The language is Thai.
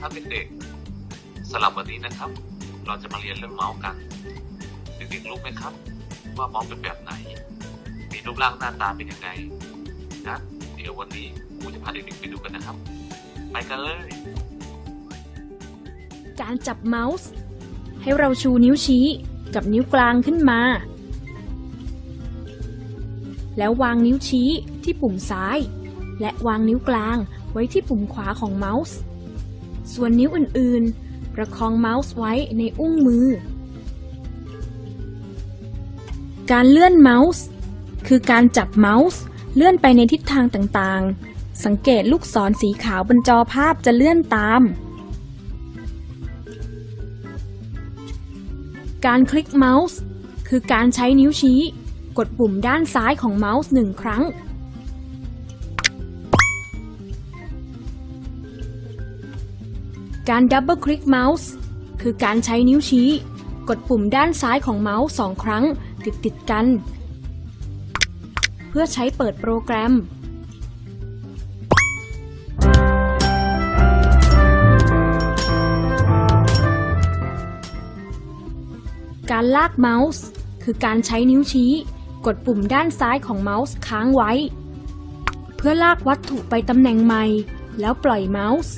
ครับเด็กๆสำหรับวันนี้นะครับ เราจะมาเรียนเรื่องเมาส์กัน เด็กๆรู้ไหมครับ ว่าเมาส์เป็นแบบไหน มีรูปร่างหน้าตาเป็นยังไงนะเดี๋ยววันนี้ครูจะพาเด็กๆไปดูกันนะครับ ไปกันเลย การจับเมาส์ ให้เราชูนิ้วชี้กับนิ้วกลางขึ้นมา แล้ววางนิ้วชี้ที่ปุ่มซ้าย และวางนิ้วกลางไว้ที่ปุ่มขวาของเมาส์ ส่วนนิ้วอื่นๆ ประคองเมาส์ไว้ในอุ้งมือ การเลื่อนเมาส์ คือการจับเมาส์เลื่อนไปในทิศทางต่างๆ สังเกตลูกศรสีขาวบนจอภาพจะเลื่อนตาม การคลิกเมาส์ คือการใช้นิ้วชี้ กดปุ่มด้านซ้ายของเมาส์หนึ่งครั้ง การดับเบิลคลิกเมาส์คือการใช้นิ้วชี้ กดปุ่มด้านซ้ายของเมาส์สองครั้งติดติดกัน เพื่อใช้เปิดโปรแกรม การลากเมาส์ คือการใช้นิ้วชี้ กดปุ่มด้านซ้ายของเมาส์ค้างไว้ เพื่อลากวัตถุไปตำแหน่งใหม่ แล้วปล่อยเมาส์